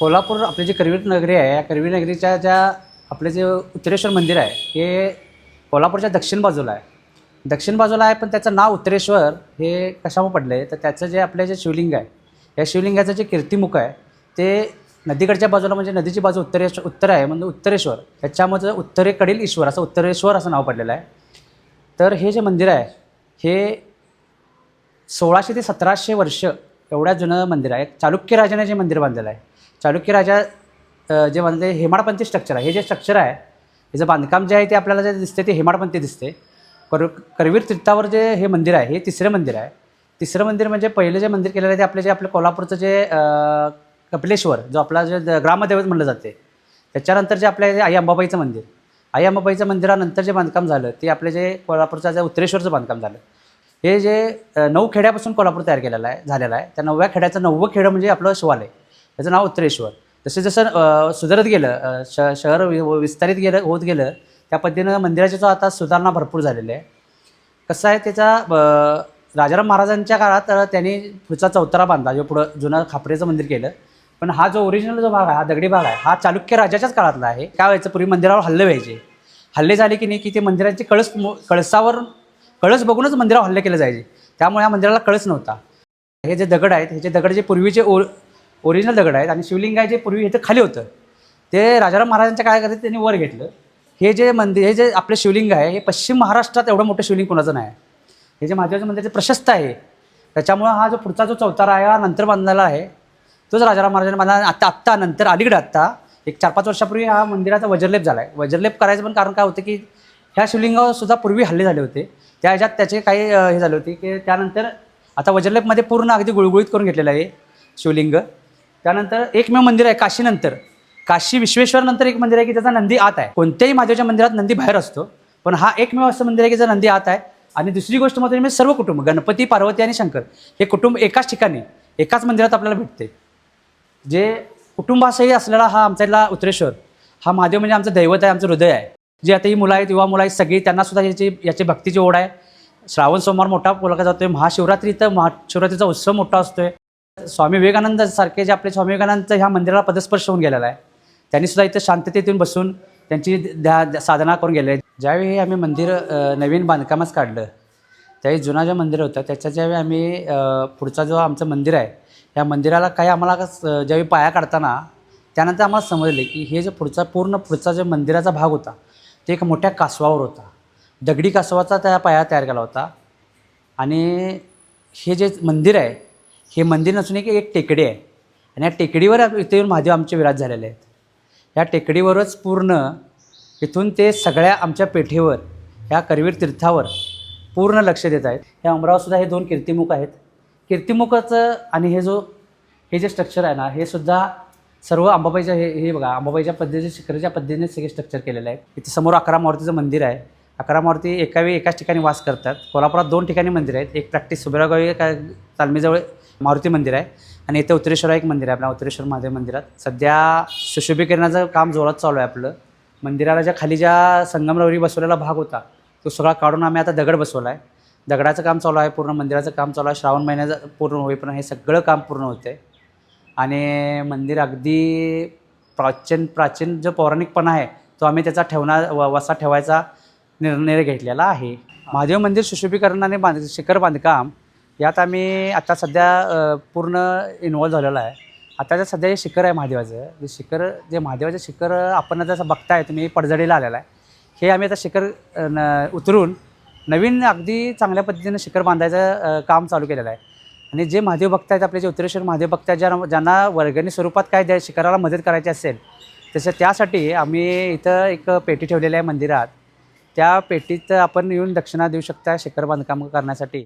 कोल्हापूर आपली जी करवीर नगरी आहे या करवीर नगरीच्या ज्या आपले जे उत्तरेश्वर मंदिर आहे हे कोल्हापूरच्या दक्षिण बाजूला आहे. दक्षिण बाजूला आहे पण त्याचं नाव उत्तरेश्वर हे कशामुळे पडलं आहे तर त्याचं जे आपलं जे शिवलिंग आहे या शिवलिंगाचं जे कीर्तिमुख आहे ते नदीकडच्या बाजूला म्हणजे नदीची बाजू उत्तरेश्वर उत्तर आहे म्हणजे उत्तरेश्वर. त्याच्यामध्ये उत्तरेकडील ईश्वर असं उत्तरेश्वर असं नाव पडलेलं आहे. तर हे जे मंदिर आहे हे सोळाशे ते सतराशे वर्ष एवढ्या जुनं मंदिर आहे. चालुक्य राजाने जे मंदिर बांधलेलं आहे. चालुक्य राजा जे म्हणते हेमाडपंथी स्ट्रक्चर आहे. हे जे स्ट्रक्चर आहे याचं बांधकाम जे आहे ते आपल्याला जे दिसते ते हेमाडपंथी दिसते. कर करवीर तीर्थावर जे हे मंदिर आहे हे तिसरं मंदिर आहे. तिसरं मंदिर म्हणजे पहिलं जे मंदिर केलेलं आहे ते आपले जे आपलं कोल्हापूरचं जे कपिलेश्वर जो आपला जे ग्रामदैवत म्हणलं जाते. त्याच्यानंतर जे आपल्या जे आई अंबाबाईचं मंदिर. आई अंबाबाईचं मंदिरानंतर जे बांधकाम झालं ते आपले जे कोल्हापूरचं जे उत्तरेश्वरचं बांधकाम झालं. हे जे नऊ खेड्यापासून कोल्हापूर तयार केलेलं आहे झालेलं आहे. त्या नवव्या खेड्याचं नववं खेडं म्हणजे आपलं शिवालय त्याचं नाव उत्तरेश्वर. जसं जसं सुधारत गेलं श शहर वि- विस्तारित गेलं होत गेलं त्या पद्धतीनं मंदिराची जो आता सुधारणा भरपूर झालेली आहे. कसं आहे त्याचा राजाराम महाराजांच्या काळात त्यांनी पुढचा चौथरा बांधला जो पुढं जुनं खापरेचं मंदिर केलं. पण हा जो ओरिजिनल जो भाग आहे हा दगडी भाग आहे हा चालुक्य राजाच्याच काळातला आहे. काय व्हायचं पूर्वी मंदिरावर हल्ले व्हायचे. हल्ले झाले की नाही की ते मंदिरांचे कळस कळसावर कळस बघूनच मंदिरावर हल्ले केले जायचे. त्यामुळे या मंदिराला कळस नव्हता. हे जे दगड आहेत हे जे दगड जे पूर्वीचे ओ ओरिजिनल दगड आहेत आणि शिवलिंग आहे जे पूर्वी इथं खाली होतं. ते राजाराम महाराजांच्या काळात त्यांनी वर घेतलं. हे जे मंदिर हे जे आपलं शिवलिंग आहे हे पश्चिम महाराष्ट्रात एवढं मोठं शिवलिंग कोणाचं नाही. हे जे महादेवाचं मंदिर ते प्रशस्त आहे. त्याच्यामुळं हा जो पुढचा जो चौतारा आहे हा नंतर बांधलेला आहे. तोच राजाराम महाराजांनी बांधला. आत्ता आत्ता नंतर अलीकडे आत्ता एक चार पाच वर्षापूर्वी हा मंदिराचा वज्रलेप झाला आहे वज्रलेप करायचं पण कारण काय होतं की ह्या शिवलिंगावर सुद्धा पूर्वी हल्ले झाले होते. त्या ह्याच्यात त्याचे काही हे झाले होते की त्यानंतर आता वज्रलेपमध्ये पूर्ण अगदी गुळगुळीत करून घेतलेलं आहे शिवलिंग. त्यानंतर एकमेव मंदिर आहे काशीनंतर काशी विश्वेश्वरनंतर एक मंदिर आहे की त्याचा नंदी आत आहे. कोणत्याही महादेवाच्या मंदिरात नंदी बाहेर असतो पण हा एकमेव असं मंदिर आहे की त्याचा नंदी आत आहे. आणि दुसरी गोष्ट म्हणजे म्हणजे सर्व कुटुंब गणपती पार्वती आणि शंकर हे कुटुंब एकाच ठिकाणी एकाच मंदिरात आपल्याला भेटते. जे कुटुंबासही असलेला हा आमचा इथला उत्तरेश्वर हा महादेव म्हणजे आमचं दैवत आहे आमचं हृदय आहे. जे आता ही मुलं आहेत युवा मुलं आहेत सगळी त्यांना सुद्धा याची याची भक्तीची ओढ आहे. श्रावण सोमवार मोठा बोलला आहे महाशिवरात्री तर महाशिवरात्रीचा उत्सव मोठा असतो आहे स्वामी विवेकानंद सारखे जे आपले स्वामी विवेकानंद ह्या मंदिराला पदस्पर्श होऊन गेलेला आहे. त्यांनी सुद्धा इथं शांततेत येऊन बसून त्यांची ध्या साधना करून गेले ज्यावेळी आम्ही मंदिर नवीन बांधकामच काढलं त्यावेळी जुना जे मंदिर होतं त्याच्या ज्यावेळी आम्ही पुढचा जो आमचं मंदिर आहे या मंदिराला काही आम्हाला ज्यावेळी पाया काढताना त्यानंतर आम्हाला समजले की हे जे पुढचा पूर्ण पुढचा जो मंदिराचा भाग होता ते एक मोठ्या कासवावर होता. दगडी कासवाचा त्या पाया तयार केला होता. आणि हे जे मंदिर आहे हे मंदिर नसून एक एक टेकडी आहे. आणि या टेकडीवर इथे येऊन महादेव आमचे विराज झालेले आहेत. या टेकडीवरच पूर्ण इथून ते सगळ्या आमच्या पेठेवर ह्या करवीर तीर्थावर पूर्ण लक्ष देत आहेत. या अमरावसुद्धा हे दोन कीर्तिमुख आहेत. कीर्तिमुखाचं आणि हे जो हे जे स्ट्रक्चर आहे ना हे सुद्धा सर्व अंबाबाईच्या हे हे बघा अंबाबाईच्या पद्धतीचे शिखराच्या पद्धतीने सगळे स्ट्रक्चर केलेलं आहे इथे समोर अकरा मारुतीचं मंदिर आहे. अकरा मारुती एकावेळी एकाच ठिकाणी वास करतात. कोल्हापुरात दोन ठिकाणी मंदिर आहेत. एक प्रॅक्टिस सुबेरागावी काय तालमीजवळ मारुती मंदिर आहे. आणि इथे उत्तरेश्वर एक मंदिर आहे आपल्या उत्तरेश्वर महादेव मंदिरात. सध्या सुशोभीकरणाचं काम जोरात चालू आहे आपलं. मंदिराला ज्या खाली ज्या संगमरवरी बसवलेला भाग होता तो सगळा काढून आम्ही आता दगड बसवला आहे दगडाचं काम चालू आहे पूर्ण मंदिराचं काम चालू आहे. श्रावण महिन्याचं पूर्ण होईपर्यंत हे सगळं काम पूर्ण होतं आणि मंदिर अगदी प्राचीन प्राचीन जो पौराणिकपणा आहे तो आम्ही त्याचा ठेवणार व वसा ठेवायचा निर्णय घेतलेला आहे. महादेव मंदिर सुशोभीकरण आणि बांध शिखर बांधकाम यात आम्ही आता सध्या पूर्ण इन्वॉल्व झालेलो आहे. आता सध्या जे शिखर आहे महादेवाचं जे शिखर जे महादेवाचं शिखर आपण आता बघताय तुम्ही पडझडीला आलेला आहे. हे आम्ही आता शिखर न उतरून नवीन अगदी चांगल्या पद्धतीनं शिखर बांधायचं काम चालू केलेलं आहे. आणि जे महादेव भक्त आहेत आपले जे उत्तरेश्वर महादेव भक्त आहेत ज्या ज्यांना वर्गणी स्वरूपात काय द्या शिखराला मदत करायची असेल तसं त्यासाठी आम्ही इथं एक पेटी ठेवलेली आहे मंदिरात. त्या पेटीत आपण येऊन दक्षिणा देऊ शकता शिखर बांधकाम करण्यासाठी.